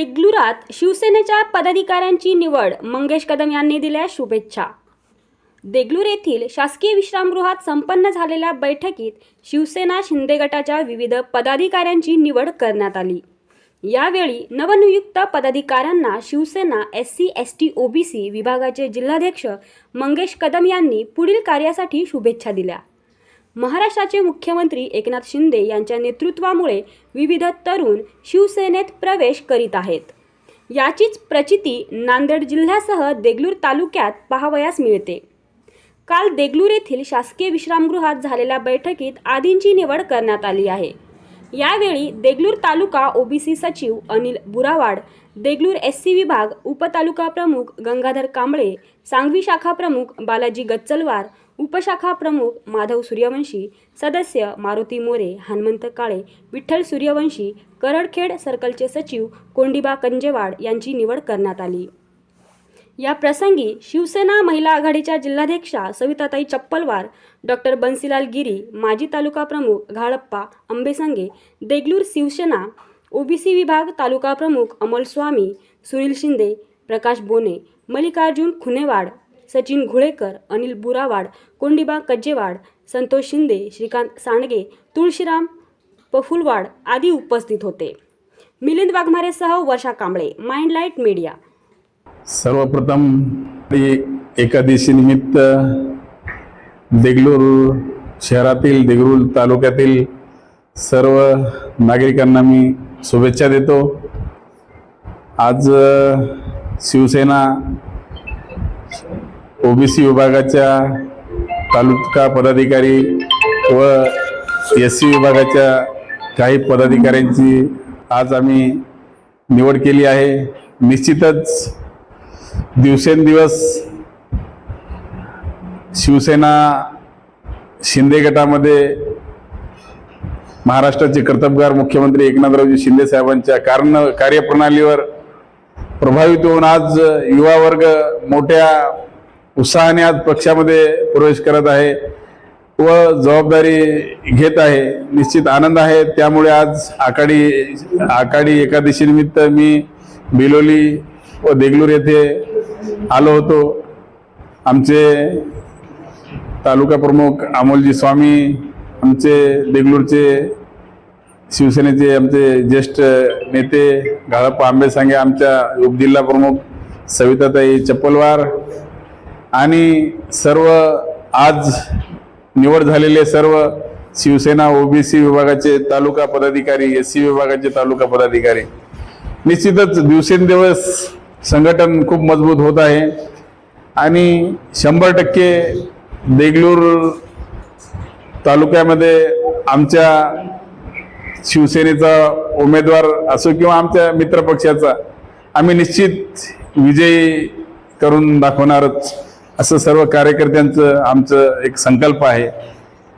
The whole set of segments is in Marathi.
देगलुरात शिवसेनेच्या पदाधिकाऱ्यांची निवड मंगेश कदम यांनी दिल्या शुभेच्छा. देगलूर येथील शासकीय विश्रामगृहात संपन्न झालेल्या बैठकीत शिवसेना शिंदे गटाच्या विविध पदाधिकाऱ्यांची निवड करण्यात आली. यावेळी नवनियुक्त पदाधिकाऱ्यांना Shivsena S C S T OBC विभागाचे जिल्हाध्यक्ष मंगेश कदम यांनी पुढील कार्यासाठी शुभेच्छा दिल्या. महाराष्ट्राचे मुख्यमंत्री एकनाथ शिंदे यांच्या नेतृत्वामुळे विविध तरुण शिवसेनेत प्रवेश करीत आहेत. याचीच प्रचिती नांदेड जिल्ह्यासह देगलूर तालुक्यात पाहावयास मिळते. काल देगलूर येथील शासकीय विश्रामगृहात झालेल्या बैठकीत आदींची निवड करण्यात आली आहे. यावेळी देगलूर तालुका ओबीसी सचिव अनिल बुरावाड देगलूर एस सी विभाग उपतालुका प्रमुख गंगाधर कांबळे सांगवी शाखा प्रमुख बालाजी गच्चलवार उपशाखा प्रमुख माधव सूर्यवंशी सदस्य मारुती मोरे हनुमंत काळे विठ्ठल सूर्यवंशी करडखेड सर्कलचे सचिव कोंडिबा कंजेवाड यांची निवड करण्यात आली. या प्रसंगी शिवसेना महिला आघाडीच्या जिल्हाध्यक्षा सविताताई चप्पलवार डॉक्टर बन्सीलाल गिरी माजी तालुका प्रमुख घाळप्पा आंबेसंगे देगलूर शिवसेना ओबीसी विभाग तालुका प्रमुख अमोल स्वामी सुनील शिंदे प्रकाश बोने मल्लिकार्जुन खुनेवाड सचिन घुळेकर अनिल बुरावाड कोंडिबा कज्जेवाड संतोष शिंदे श्रीकांत सांडगे तुळशीराम पफुलवाड आदी उपस्थित होते. मिलिंद वाघमारेसह वर्षा कांबळे माइंडलाईट मीडिया. सर्वप्रथम एकादशी निमित्त देगलूर शहरातील देगलूर तालुक्यातील सर्व नागरिकांना मी शुभेच्छा देतो. आज शिवसेना ओबीसी विभागाच्या तालुका पदाधिकारी व एस सी विभागाच्या काही पदाधिकाऱ्यांची आज आम्ही निवड केली आहे. निश्चितच दिवसेंदिवस शिवसेना शिंदे गटामध्ये महाराष्ट्राचे कर्तबगार मुख्यमंत्री एकनाथरावजी शिंदे साहेबांच्या कारण कार्यप्रणालीवर प्रभावित होऊन आज युवा वर्ग मोठ्या उत्साहाने आज पक्षामध्ये प्रवेश करत आहे व जबाबदारी घेत आहे. निश्चित आनंद आहे. त्यामुळे आज आकाडी आकाडी एकादशी निमित्त मी बिलोली व देगलूर येथे आलो होतो. आमचे तालुका प्रमुख अमोलजी स्वामी आमचे देगलूरचे शिवसेनेचे आमचे ज्येष्ठ नेते गाळप्पा आंबेसांगे आमच्या उपजिल्हा प्रमुख सविताताई चप्पलवार आणि सर्व आज निवड झालेले सर्व शिवसेना ओबीसी विभागाचे तालुका पदाधिकारी एस सी विभागाचे तालुका पदाधिकारी. निश्चितच दिवसेंदिवस संघटन खूप मजबूत होत आहे. आणि शंभर टक्के देगलूर तालुक्यामध्ये आमच्या शिवसेनेचा उमेदवार असो किंवा आमच्या मित्रपक्षाचा आम्ही निश्चित विजयी करून दाखवणारच. असं सर्व कार्यकर्त्यांचं आमचं एक संकल्प आहे.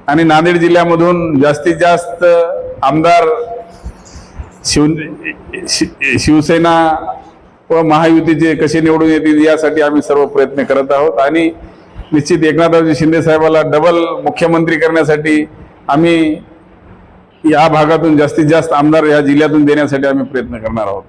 आणि नांदेड जिल्ह्यामधून जास्तीत जास्त आमदार शिव शि- शिवसेना व महायुतीचे कसे निवडून येतील यासाठी आम्ही सर्व प्रयत्न करत आहोत. आणि निश्चित एकनाथरावजी शिंदे साहेबाला डबल मुख्यमंत्री करण्यासाठी आम्ही या भागातून जास्तीत जास्त आमदार या जिल्ह्यातून देण्यासाठी आम्ही प्रयत्न करणार आहोत.